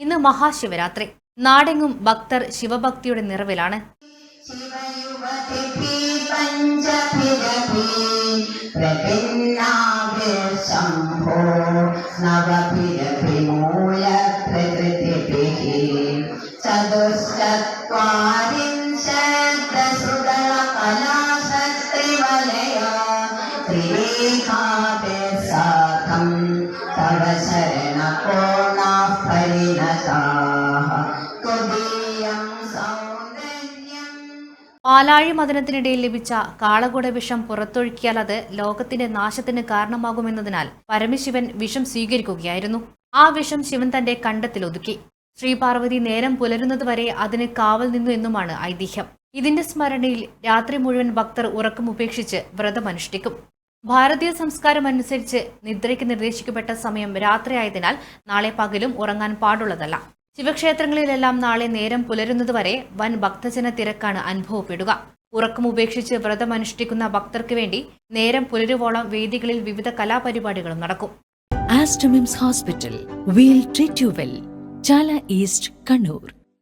ഇന്ന് മഹാശിവരാത്രി. നാടെങ്ങും ഭക്തർ ശിവഭക്തിയുടെ നിറവിലാണ്. ത്രിവേഖാ സാധം തവ പാലാഴി മദനത്തിനിടയിൽ ലഭിച്ച കാളകൂട വിഷം പുറത്തൊഴുക്കിയാൽ അത് ലോകത്തിന്റെ നാശത്തിന് കാരണമാകുമെന്നതിനാൽ പരമശിവൻ വിഷം സ്വീകരിക്കുകയായിരുന്നു. ആ വിഷം ശിവൻ തന്റെ കണ്ടത്തിൽ ഒതുക്കി. ശ്രീപാർവതി നേരം പുലരുന്നതുവരെ അതിന് കാവൽ നിന്നു എന്നുമാണ് ഐതിഹ്യം. ഇതിന്റെ സ്മരണയിൽ രാത്രി മുഴുവൻ ഭക്തർ ഉറക്കം ഉപേക്ഷിച്ച് വ്രതമനുഷ്ഠിക്കും ഭാരതീയ സംസ്കാരം അനുസരിച്ച് നിദ്രയ്ക്ക് നിർദ്ദേശിക്കപ്പെട്ട സമയം രാത്രിയായതിനാൽ നാളെ പകലും ഉറങ്ങാൻ പാടുള്ളതല്ല. ശിവക്ഷേത്രങ്ങളിലെല്ലാം നാളെ നേരം പുലരുന്നതുവരെ വൻ ഭക്തജന തിരക്കാണ് അനുഭവപ്പെടുക ഉറക്കം ഉപേക്ഷിച്ച് വ്രതമനുഷ്ഠിക്കുന്ന ഭക്തർക്ക് വേണ്ടി നേരം പുലരുവോളം വേദികളിൽ വിവിധ കലാപരിപാടികളും നടക്കും Aster MIMS hospital we'll treat you well Chala east Kannur.